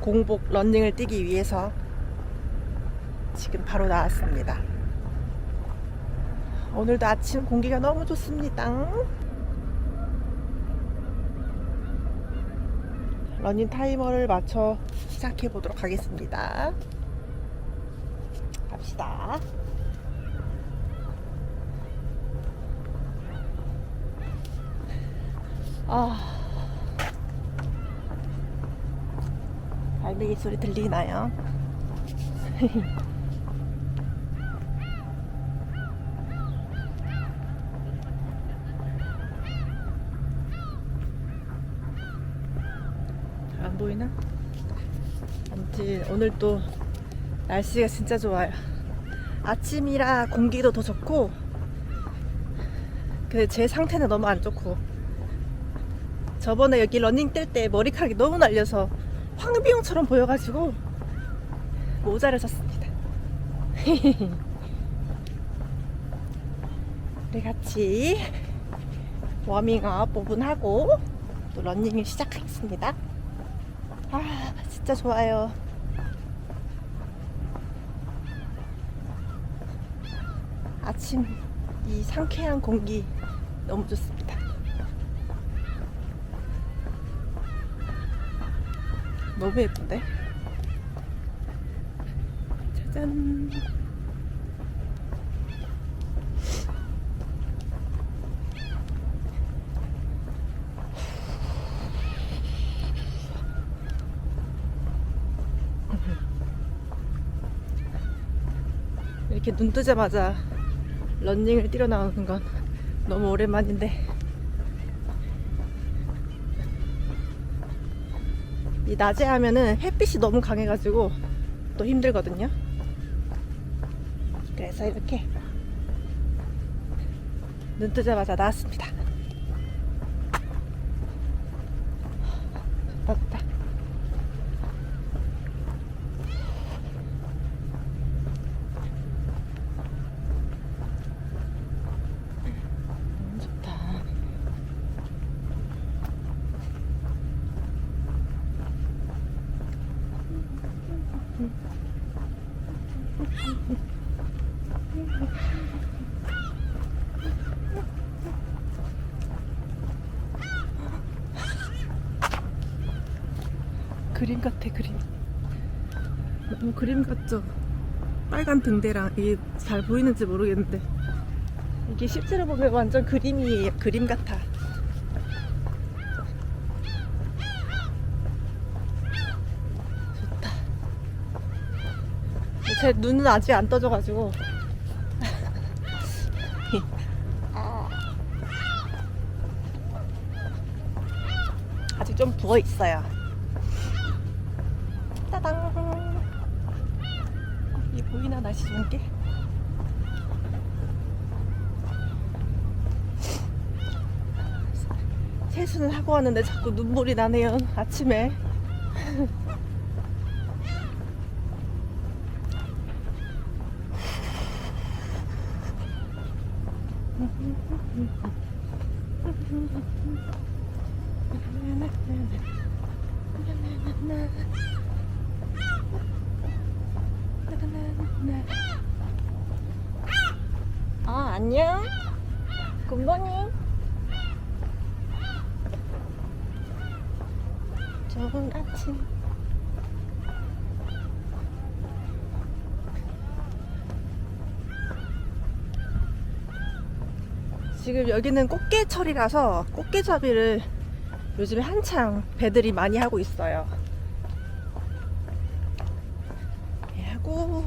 공복 런닝을 뛰기 위해서 지금 바로 나왔습니다. 오늘도 아침 공기가 너무 좋습니다. 러닝 타이머를 맞춰 시작해 보도록 하겠습니다. 갑시다. 아. 알배기 소리 들리나요? 안 보이나? 아무튼 오늘 또 날씨가 진짜 좋아요. 아침이라 공기도 더 좋고, 근데 제 상태는 너무 안 좋고, 저번에 여기 러닝 뛸 때 머리카락이 너무 날려서 황비용처럼 보여가지고 모자를 샀습니다. 우리 같이 워밍업 부분하고 또 러닝을 시작하겠습니다. 아, 진짜 좋아요. 아침 이 상쾌한 공기 너무 좋습니다. 너무 예쁜데? 짜잔. 이렇게 눈 뜨자마자 런닝을 뛰러 나오는 건 너무 오랜만인데 이 낮에 하면은 햇빛이 너무 강해가지고 또 힘들거든요. 그래서 이렇게 눈 뜨자마자 나왔습니다 좋다. 너무 좋다. 그림 같아 그림. 너무 그림 같죠? 빨간 등대랑 이게 잘 보이는지 모르겠는데. 이게 실제로 보면 완전 그림이에요 그림 같아. 좋다. 제 눈은 아직 안 떠져가지고. 좀 부어 있어요. 따당. 이 보이나 날씨 좋은 게? 세수는 하고 왔는데 자꾸 눈물이 나네요. 아침에. 안녕. 굿모닝. 좋은 아침. 지금 여기는 꽃게철이라서 꽃게잡이를 요즘에 한창 배들이 많이 하고 있어요. 예, 하고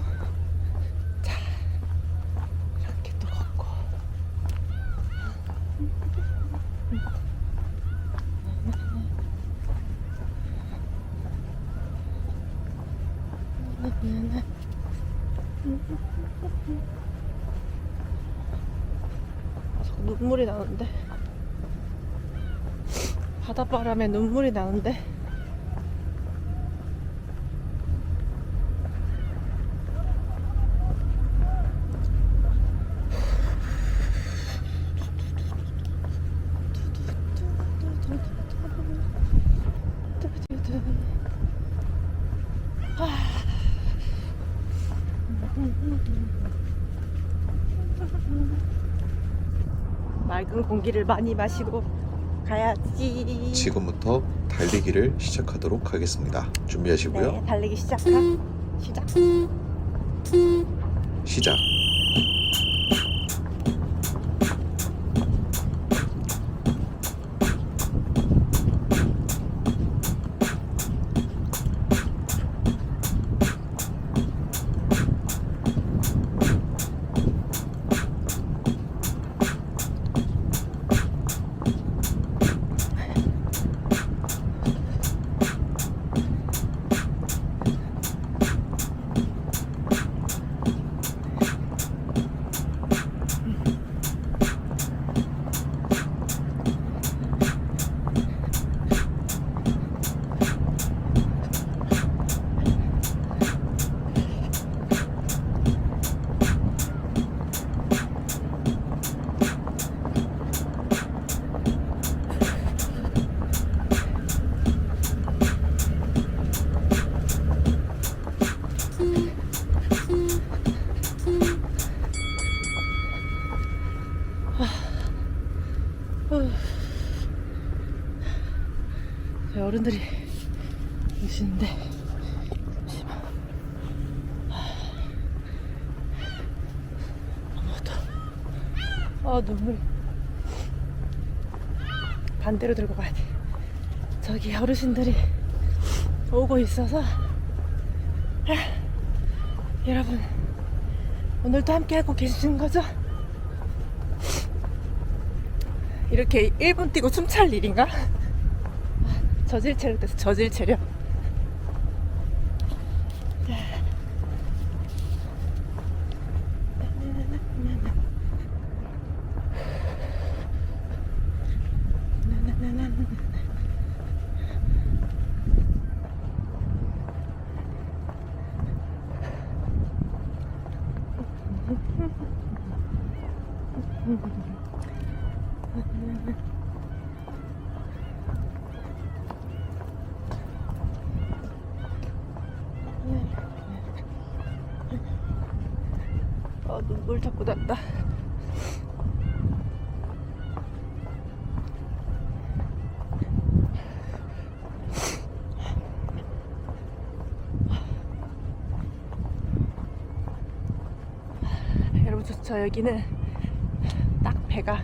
자 이렇게 또 걷고 아, 자꾸 눈물이 나는데. 바닷바람에 눈물이 나는데 맑은 공기를 많이 마시고 가야지. 지금부터 달리기를 시작하도록 하겠습니다. 준비하시고요. 네, 달리기 시작하. 시작. 시작. 저희 어른들이 계시는데 잠시만 아무것도 아 눈물 반대로 들고 가야 돼 저기 어르신들이 오고 있어서 아, 여러분 오늘도 함께 하고 계신 거죠? 이렇게 1분 뛰고 춤 찰 일인가? 저질 체력 돼서 저질 체력. 눈물 자꾸 난다. 여러분 저, 저 여기는 딱 배가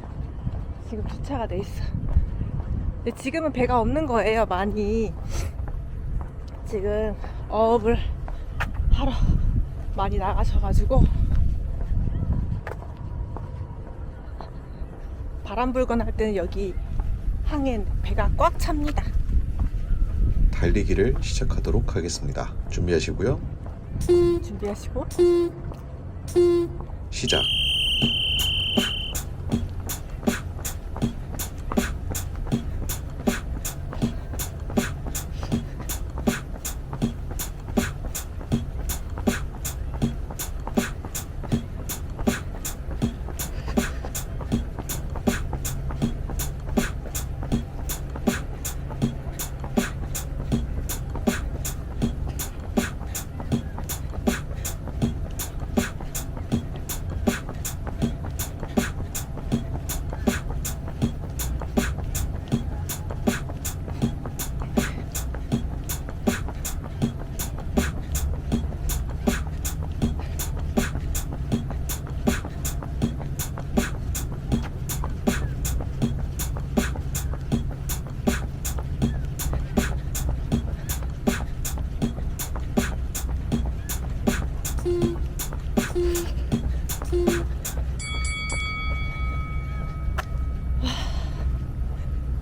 지금 주차가 돼 있어. 근데 지금은 배가 없는 거예요 많이. 지금 어업을 하러 많이 나가셔가지고 바람 불거나 할 때는 여기 항엔 배가 꽉 찹니다. 달리기를 시작하도록 하겠습니다. 준비하시고요. 준비하시고 시작.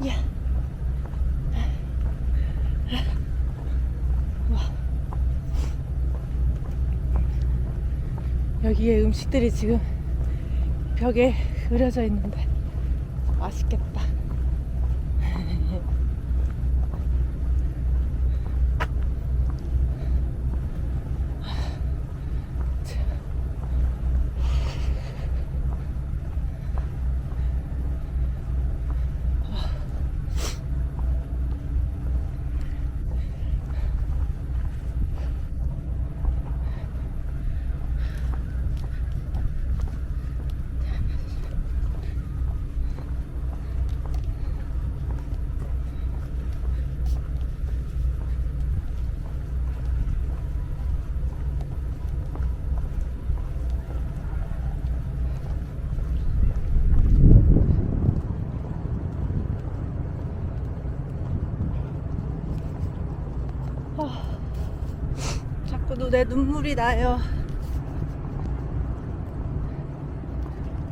야. 와. 여기에 음식들이 지금 벽에 그려져 있는데 맛있겠다. 자꾸 눈에 눈물이 나요.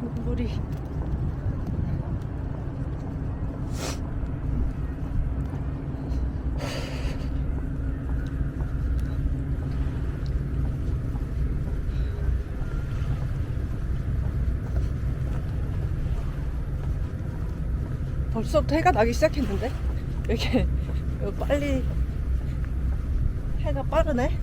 눈물이. 벌써부터 해가 나기 시작했는데? 왜 이렇게 빨리 해가 빠르네?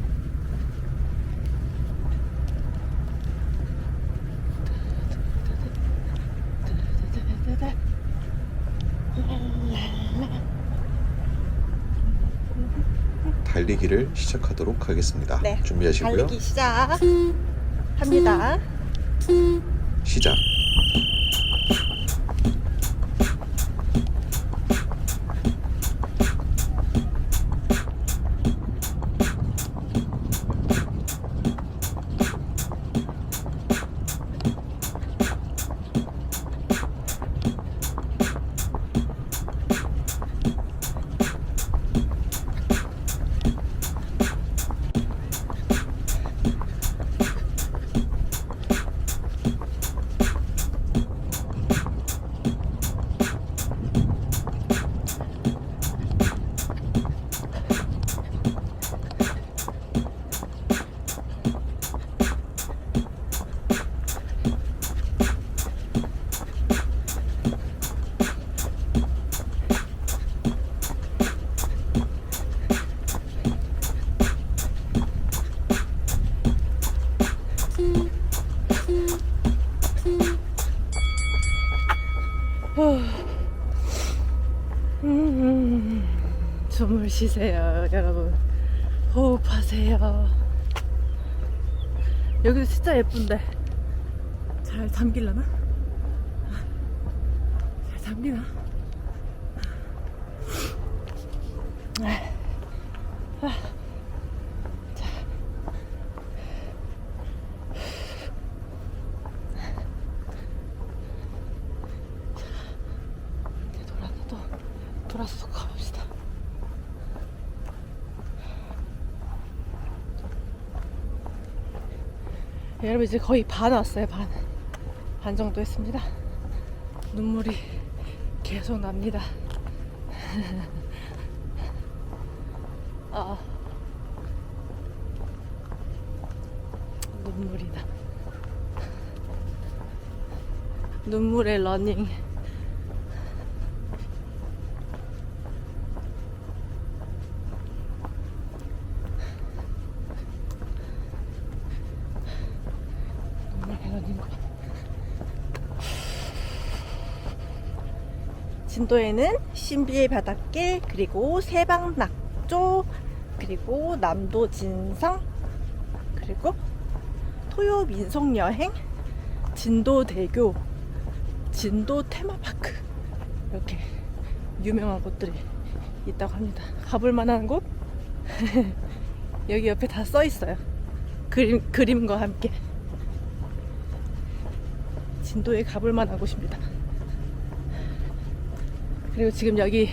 달리기를 시작하도록 하겠습니다. 네. 준비하시고요. 달리기 시작 합니다. 시작. 쉬세요, 여러분. 호흡하세요. 여기도 진짜 예쁜데 잘 잠길라나? 잘 잠기나? 아, 아, 자. 이제 돌아서 또 돌아서 가봅시다. 여러분 이제 거의 반 왔어요 반. 반 정도 했습니다. 눈물이 계속 납니다. 아 눈물이 나. 눈물의 러닝. 눈물의 러닝. 진도에는 신비의 바닷길 그리고 세방낙조 그리고 남도 진성 그리고 토요 민속 여행 진도 대교 진도 테마파크 이렇게 유명한 곳들이 있다고 합니다. 가볼 만한 곳 여기 옆에 다 써 있어요. 그림 그림과 함께 진도에 가볼 만한 곳입니다. 그리고 지금 여기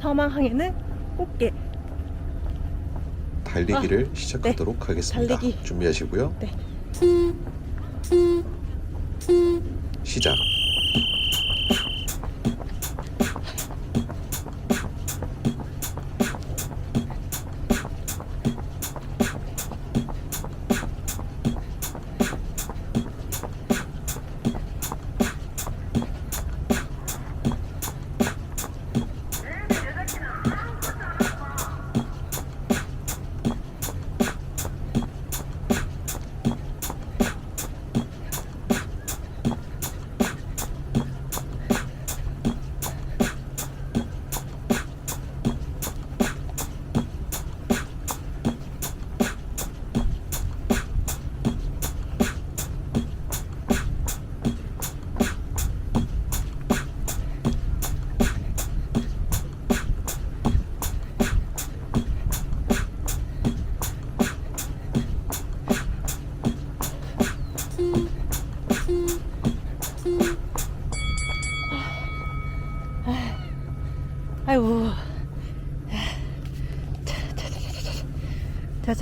서망항에는 꽃게 달리기를 시작하도록 하겠습니다. 아, 네. 달리기. 준비하시고요. 네. 시작.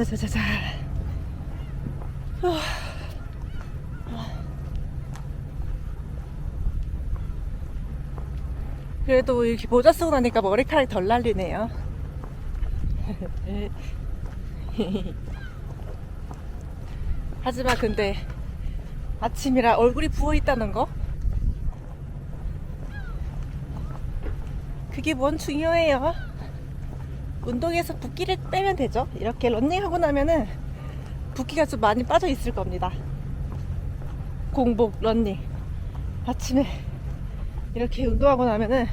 자자자자자. 후. 그래도 이렇게 모자 쓰고 나니까 머리카락이 덜 날리네요. 하지만 근데 아침이라 얼굴이 부어 있다는 거? 그게 뭔 중요해요. 운동에서 붓기를 빼면 되죠. 이렇게 런닝하고 나면은 붓기가 좀 많이 빠져 있을 겁니다. 공복 런닝. 아침에 이렇게 운동하고 나면은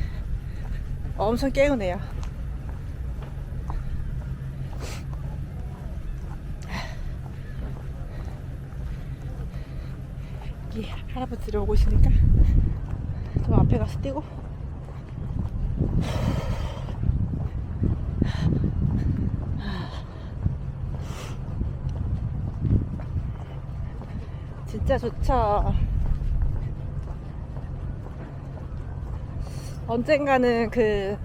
엄청 개운해요. 여기 할아버지들 오고 있으니까 좀 앞에 가서 뛰고 진짜 좋죠. 언젠가는 그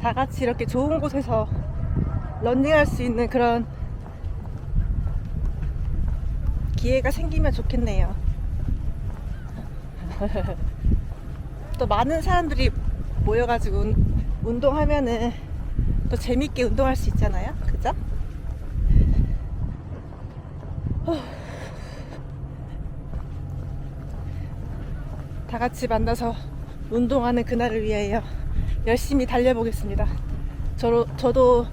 다 같이 이렇게 좋은 곳에서 런닝할 수 있는 그런 기회가 생기면 좋겠네요. 또 많은 사람들이 모여가지고 운- 운동하면은 또 재밌게 운동할 수 있잖아요. 그죠? 다 같이 만나서 운동하는 그날을 위하여 열심히 달려보겠습니다. 저로, 저도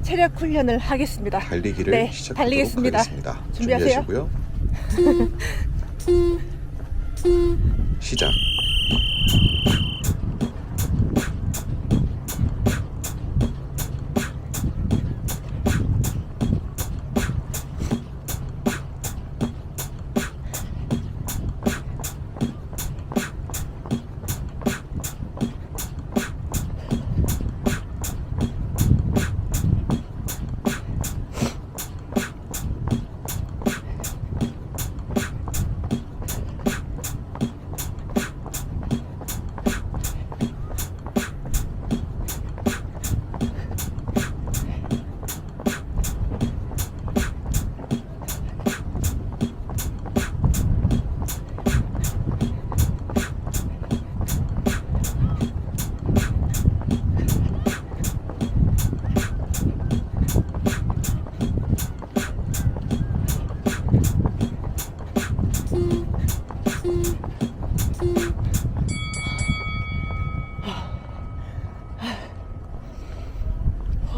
체력 훈련을 하겠습니다. 달리기를 네, 시작하도록 달리겠습니다. 하겠습니다. 준비하세요. 준비하시고요. 시작.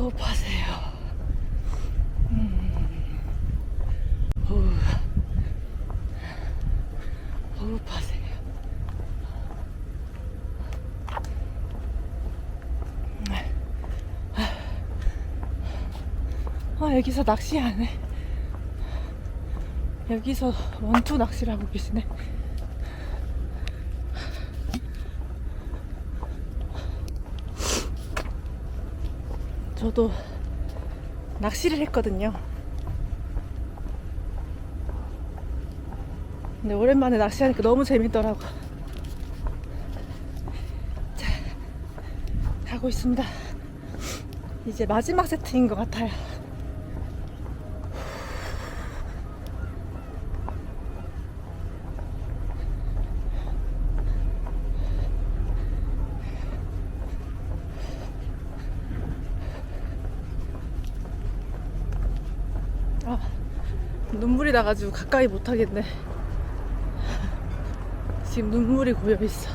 호흡하세요. 음. 호흡. 호흡하세요. 아, 여기서 낚시 안 해. 여기서 원투 낚시를 하고 계시네. 저도 낚시를 했거든요. 근데 오랜만에 낚시하니까 너무 재밌더라고. 자, 가고 있습니다. 이제 마지막 세트인 것 같아요. 아, 눈물이 나가지고 가까이 못 하겠네. 지금 눈물이 고여 있어.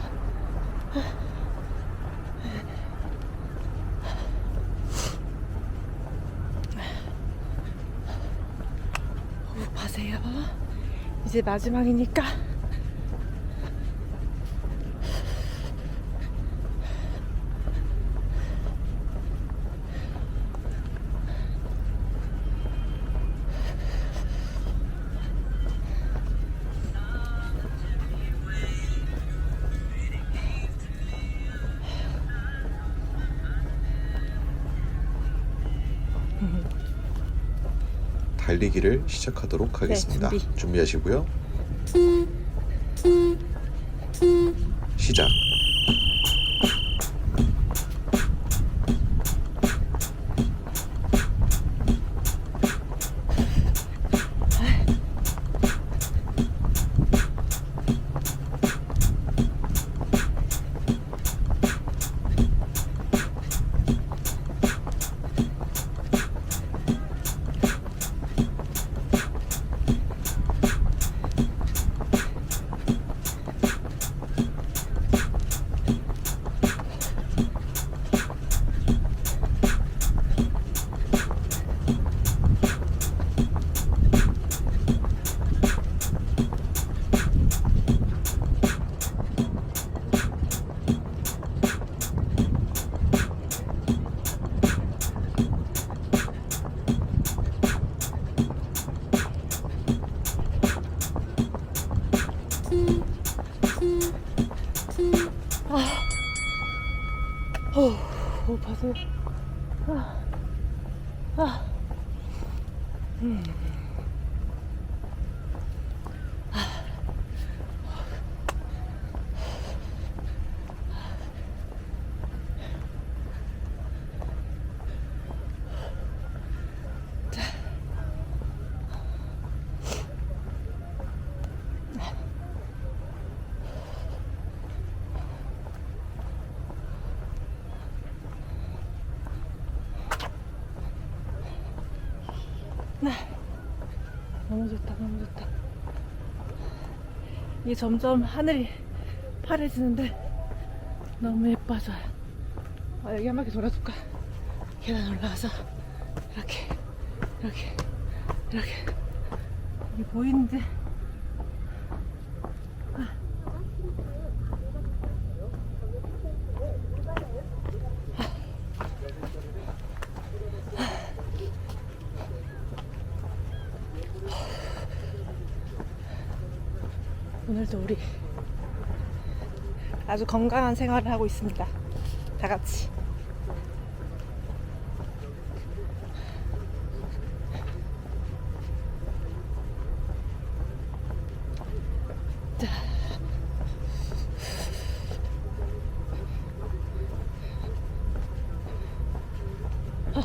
호흡하세요. 이제 마지막이니까. 달리기를 시작하도록 하겠습니다. 네, 준비. 준비하시고요. 시작. 지금. 아, 아. 음. 너무 좋다, 너무 좋다. 이게 점점 하늘이 파래지는데 너무 예뻐져요. 아, 여기 한 바퀴 돌아줄까? 계단 올라가서 이렇게, 이렇게, 이렇게. 이게 보이는지. 오늘도 우리 아주 건강한 생활을 하고 있습니다. 다 같이. 자. 아,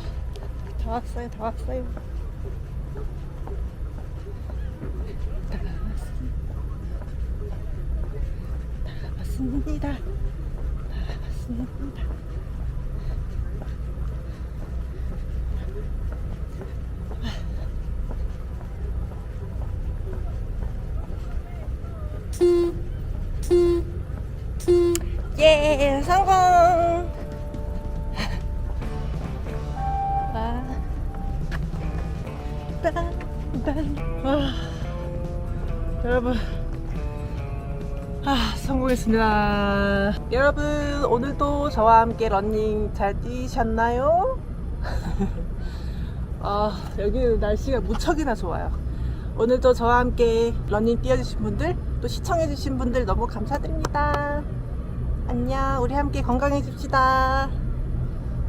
다 왔어요, 다 왔어요. 다 왔습니다. 다 왔습니다. 다 왔습니다. 예, 성공! 아, 딴, 딴. 와, 여러분. 아, 성공했습니다. 여러분, 오늘도 저와 함께 러닝 잘 뛰셨나요? 아, 여기는 날씨가 무척이나 좋아요. 오늘도 저와 함께 러닝 뛰어주신 분들, 또 시청해주신 분들 너무 감사드립니다. 안녕, 우리 함께 건강해집시다.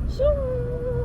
슝!